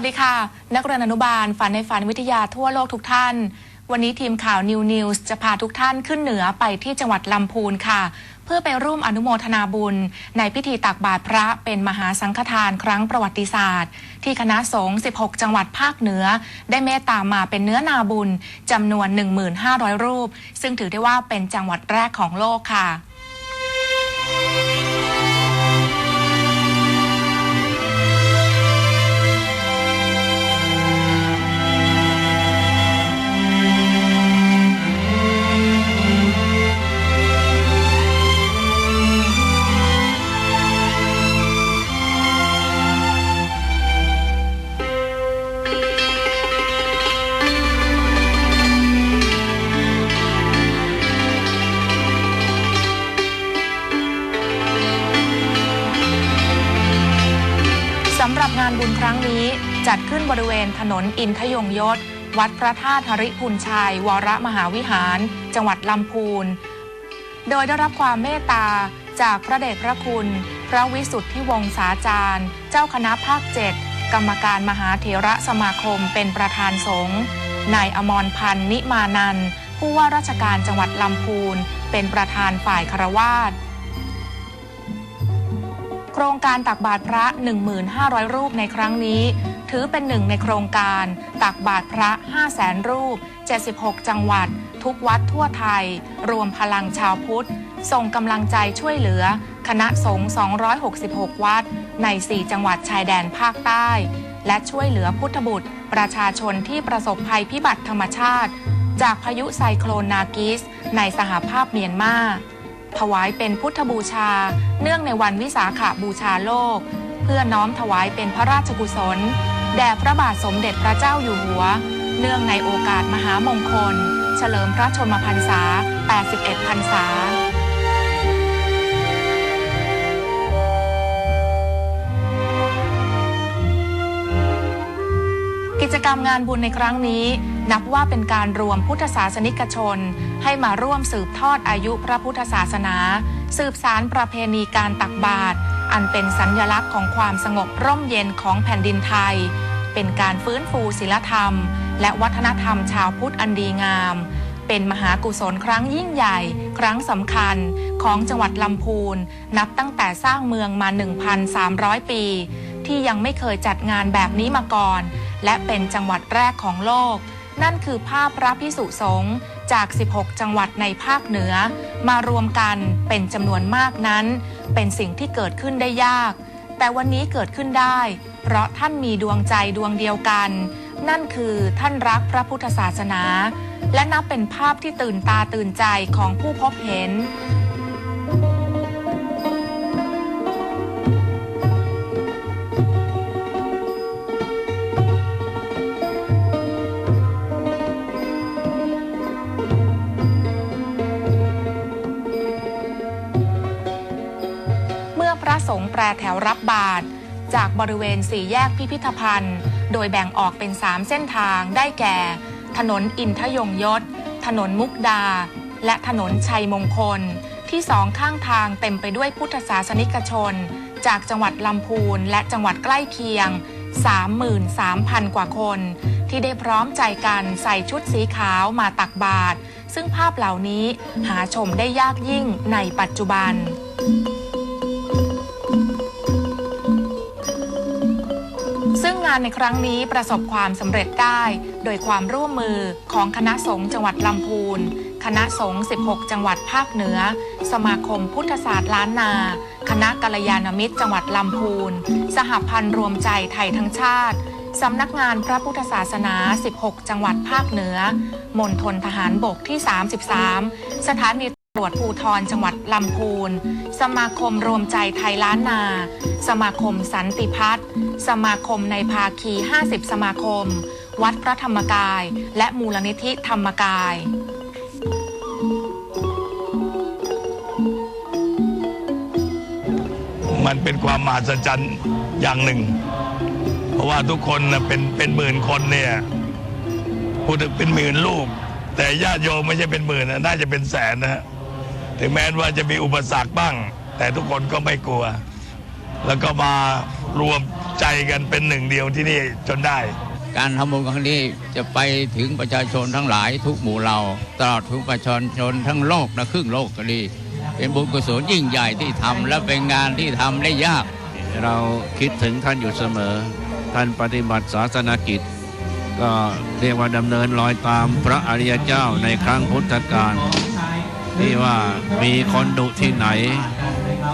วัสดีค่ะ นักเรียนอนุบาลฝันในฝันวิทยาทั่วโลกทุกท่าน วันนี้ทีมข่าวนิวนิวส์จะพาทุกท่านขึ้นเหนือไปที่จังหวัดลำพูนค่ะ เพื่อไปร่วมอนุโมทนาบุญ ในพิธีตักบาตรพระเป็นมหาสังฆทานครั้งประวัติศาสตร์ ที่คณะสงฆ์16 จังหวัดภาคเหนือ ได้เมตตามาเป็นเนื้อนาบุญจำนวน 1,500 รูป ซึ่งถือได้ว่าเป็นจังหวัดแรกของโลกค่ะำหรับงานบุญครั้งนี้ จัดขึ้นบริเวณถนนอินทยงยศ วัดพระธาตุหริพุนชัย วรมหาวิหาร จังหวัดลำพูน โดยได้รับความเมตตาจากพระเดชพระคุณ พระวิสุทธิวงศาจารย์ เจ้าคณะภาคเจ็ดกรรมการมหาเถระสมาคมเป็นประธานสงฆ์นายอมรพันธ์นิมานันผู้ว่าราชการจังหวัดลำพูน เป็นประธานฝ่ายคารวาส โครงการตักบาตรพระ 1,500 รูปในครั้งนี้ ถือเป็นหนึ่งในโครงการตักบาตรพระ 500,000 รูป 76 จังหวัด ทุกวัดทั่วไทย รวมพลังชาวพุทธ ส่งกำลังใจช่วยเหลือ คณะสงฆ์ 266 วัด ใน 4 จังหวัดชายแดนภาคใต้ และช่วยเหลือพุทธบุตร ประชาชนที่ประสบภัยพิบัติธรรมชาติ จากพายุไซโคลนนากิสในสหภาพเมียนมา ถวายเป็นพุทธบูชา เนื่องในวันวิสาขาบูชาโลก เพื่อน้อมถวายเป็นพระราชกุศล แด่พระบาทสมเด็จพระเจ้าอยู่หัว เนื่องในโอกาสมหามงคล เฉลิมพระชนมพรรษา 81 พรรษา กิจกรรมงานบุญในครั้งนี้ นับว่าเป็นการรวมพุทธศาสนิกชน ให้มาร่วมสืบทอดอายุพระพุทธศาสนา สืบสารประเพณีการตักบาตรอันเป็นสัญญลักษณ์ของความสงบร่มเย็นของแผ่นดินไทย เป็นการฟื้นฟูศิลธรรม และวัฒนธรรมชาวพุทธอันดีงาม เป็นมหากุศลครั้งยิ่งใหญ่ ครั้งสำคัญของจังหวัดลำพูน นับตั้งแต่สร้างเมืองมา 1,300 ปี ที่ยังไม่เคยจัดงานแบบนี้มาก่อน และเป็นจังหวัดแรกของโลก นั่นคือภาพพระพิสุสงฆ์จาก 16 จังหวัดในภาคเหนือ มารวมกันเป็นจำนวนมากนั้น เป็นสิ่งที่เกิดขึ้นได้ยาก แต่วันนี้เกิดขึ้นได้ เพราะท่านมีดวงใจดวงเดียวกัน นั่นคือท่านรักพระพุทธศาสนา และนับเป็นภาพที่ตื่นตาตื่นใจของผู้พบเห็น สงฆ์แปรแถวรับบาตรจากบริเวณสี่แยกพิพิธภัณฑ์ โดยแบ่งออกเป็นสามเส้นทางได้แก่ ถนนอินทยงยศ ถนนมุกดา และถนนชัยมงคล ที่สองข้างทางเต็มไปด้วยพุทธศาสนิกชน จากจังหวัดลำพูนและจังหวัดใกล้เคียง 33,000 กว่าคน ที่ได้พร้อมใจกันใส่ชุดสีขาวมาตักบาตรซึ่งภาพเหล่านี้หาชมได้ยากยิ่งในปัจจุบัน งานในครั้งนี้ประสบความสำเร็จได้ โดยความร่วมมือของคณะสงฆ์จังหวัดลำพูน คณะสงฆ์ 16 จังหวัดภาคเหนือ สมาคมพุทธศาสตร์ล้านนา คณะกัลยาณมิตรจังหวัดลำพูน สหพันธ์รวมใจไทยทั้งชาติสำนักงานพระพุทธศาสนา 16 จังหวัดภาคเหนือ มณฑลทหารบกที่ 33 สถานีำรวจภูทรจังหวัดลำพูน สมาคมรวมใจไทยล้านนา สมาคมสันติพัฒน์ สมาคมในภาคี 50 สมาคม วัดพระธรรมกาย และมูลนิธิธรรมกายมันเป็นความมหัศจรรย์อย่างหนึ่ง เพราะว่าทุกคนเป็นเป็นหมื่นคนเนี่ยพูดถึงเป็นหมื่นลูก แต่ญาติโยมไม่ใช่เป็นหมื่นนะน่าจะเป็นแสนนะฮะ ถึงแม้ว่าจะมีอุปสรรคบ้าง แต่ทุกคนก็ไม่กลัว แล้วก็มารวมใจกันเป็นหนึ่งเดียวที่นี่จนได้ การทำบุญครั้งนี้จะไปถึงประชาชนทั้งหลายทุกหมู่เหล่าตลอดทุกประชาชนทั้งโลกและครึ่งโลกก็ดี เป็นบุญกุศลยิ่งใหญ่ที่ทำและเป็นงานที่ทำได้ยาก เราคิดถึงท่านอยู่เสมอ ท่านปฏิบัติศาสนกิจ ก็เรียกว่าดำเนินรอยตามพระอริยเจ้าในครั้งพุทธกาล ที่ว่ามีคนดุที่ไหน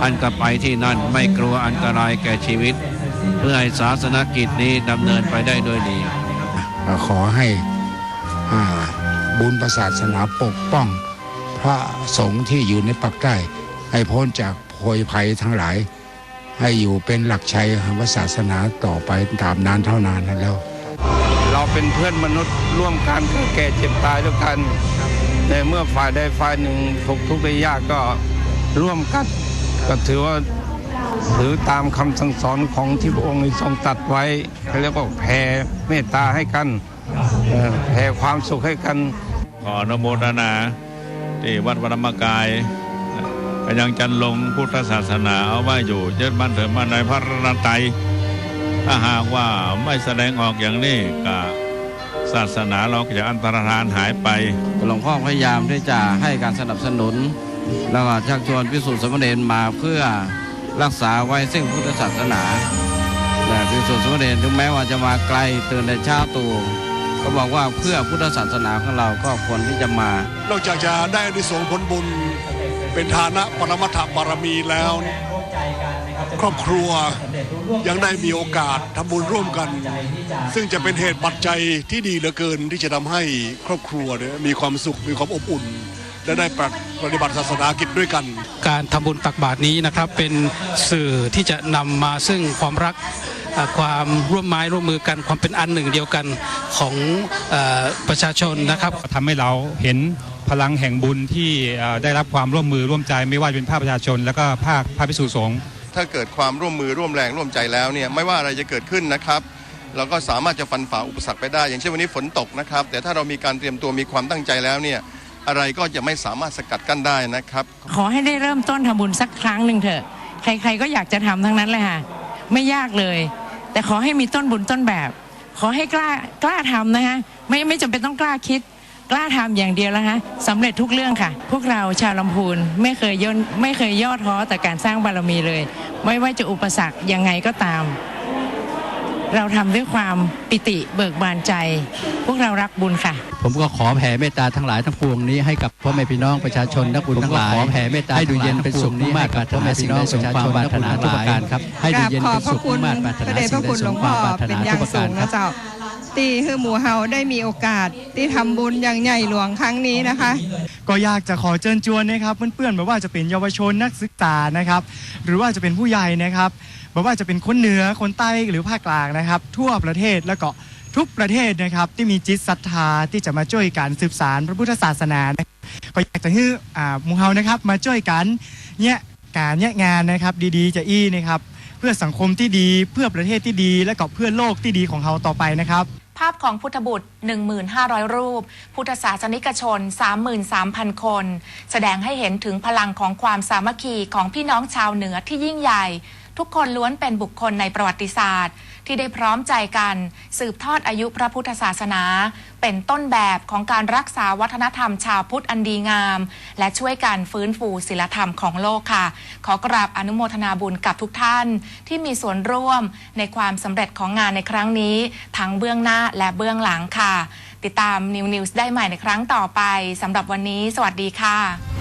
ท่านก็ไปที่นั่นไม่กลัวอันตรายแก่ชีวิต เพื่อให้ศาสนกิจนี้ดำเนินไปได้ด้วยดีขอให้อ่าบุญประศาสนาปกป้อง พระสงฆ์ที่อยู่ในปักใต้ให้พ้นจากโพยภัยทั้งหลาย ให้อยู่เป็นหลักชัยของพระศาสนาต่อไปตามนานเท่านานนั้นแล้ว เราเป็นเพื่อนมนุษย์ร่วมกันเกิดแก่เจ็บตายด้วยกัน ในเมื่อฝ่ายใดฝ่ายหนึ่งตกทุกข์ได้ยากก็ร่วมกัน ก็ถือว่าถือตามคำสั่งสอนของที่พระองค์ทรงตัดไว้เขาเรียกว่าแผ่เมตตาให้กันแผ่ความสุขให้กัน ขออนุโมทนาที่วัดวรรมกายก็ยังจันลงพุทธศาสนาเอาไว้อยู่ยึดมั่นถือมั่นในพระรัตนตรัยถ้าหากว่าไม่แสดงออกอย่างนี้ก็ ศาสนาเราก็จะอันตรธานหายไปหลวงพ่อพยายามที่จะให้การสนับสนุน แล้วก็ชักชวนพิสูจน์สมเด็จมาเพื่อรักษาไว้ซึ่งพุทธศาสนาแต่พิสูจน์สมเด็จถึงแม้ว่าจะมาไกลตื่นแต่เช้าตู่ก็บอกว่าเพื่อพุทธศาสนาของเราก็ควรที่จะมา นอกจากจะได้อานิสงส์ผลบุญเป็นฐานะปรมัตถบารมีแล้ว ครอบครัวยังได้มีโอกาสทำบุญร่วมกัน ซึ่งจะเป็นเหตุปัจจัยที่ดีเหลือเกินที่จะทำให้ครอบครัวเนี่ยมีความสุขมีความอบอุ่นและได้ปฏิบัติศาสนากิจด้วยกัน การทำบุญตักบาตรนี้นะครับเป็นสื่อที่จะนำมาซึ่งความรักเอ่อความร่วมไม้ร่วมมือกันความเป็นอันหนึ่งเดียวกันของเออประชาชนนะครับทำให้เราเห็นพลังแห่งบุญที่เอ่อได้รับความร่วมมือร่วมใจไม่ว่าจะเป็นภาคประชาชน แล้วก็ภาคพระภิกษุสงฆ์ ถ้าเกิดความร่วมมือร่วมแรงร่วมใจแล้วเนี่ยไม่ว่าอะไรจะเกิดขึ้นนะครับ เราก็สามารถจะฟันฝ่าอุปสรรคไปได้ อย่างเช่นวันนี้ฝนตกนะครับ แต่ถ้าเรามีการเตรียมตัวมีความตั้งใจแล้วเนี่ยอะไรก็จะไม่สามารถสกัดกั้นได้นะครับ ขอให้ได้เริ่มต้นทำบุญสักครั้งหนึ่งเถอะ ใครๆก็อยากจะทำทั้งนั้นเลยค่ะไม่ยากเลย แต่ขอให้มีต้นบุญต้นแบบ ขอให้กล้ากล้าทำนะคะไม่ไม่จำเป็นต้องกล้าคิด กล้าทำอย่างเดียวแล้วฮะสำเร็จทุกเรื่องค่ะ พวกเราชาวลำพูนไม่เคยย่นไม่เคยย่อท้อแต่การสร้างบารมีเลย ไม่ว่าจะอุปสรรคยังไงก็ตาม เราทำด้วยความปิติเบิกบานใจ พวกเรารักบุญค่ะ ผมก็ขอแผ่เมตตาทั้งหลายทั้งปวงนี้ให้กับพ่อแม่พี่น้องประชาชนนักบุญทั้งหลายขอแผ่เมตตาให้ดูเย็นเป็นสุขนี้มากกับพ่อแม่พี่น้องประชาชนนักบุญทั้งหลายครับให้ดูเย็นเป็นสุขมากปรารถนาสิ่งใดสมความปรารถนาทุกประการครับเจ้า ที่คือหมู่เฮาได้มีโอกาสที่ทำบุญอย่างใหญ่หลวงครั้งนี้นะคะ ก็อยากจะขอเชิญชวนนะครับเพื่อนๆไม่ว่าจะเป็นเยาวชนนักศึกษานะครับ หรือว่าจะเป็นผู้ใหญ่นะครับไม่ว่าจะเป็นคนเหนือคนใต้หรือภาคกลางนะครับ ทั่วประเทศแล้วก็ทุกประเทศนะครับ ที่มีจิตศรัทธาที่จะมาช่วยกันสืบสารพระพุทธศาสนานะครับก็อยากจะให้อ่าหมู่เฮานะครับ มาช่วยกันเนี่ยการเนี่ยงานนะครับดีๆ จะอี้นะครับ เพื่อสังคมที่ดีเพื่อประเทศที่ดี และก็เพื่อโลกที่ดีของเราต่อไปนะครับ ภาพของพุทธบุตร 1,500 รูป พุทธศาสนิกชน 33,000 คน แสดงให้เห็นถึงพลังของความสามัคคีของพี่น้องชาวเหนือที่ยิ่งใหญ่ ทุกคนล้วนเป็นบุคคลในประวัติศาสตร์ ที่ได้พร้อมใจกัน สืบทอดอายุพระพุทธศาสนา เป็นต้นแบบของการรักษาวัฒนธรรมชาวพุทธอันดีงาม และช่วยกันฟื้นฟูศิลธรรมของโลกค่ะ ขอกราบอนุโมทนาบุญกับทุกท่าน ที่มีส่วนร่วมในความสำเร็จของงานในครั้งนี้ ทั้งเบื้องหน้าและเบื้องหลังค่ะ ติดตามนิวนิวส์ได้ใหม่ในครั้งต่อไปสำหรับวันนี้ สวัสดีค่ะ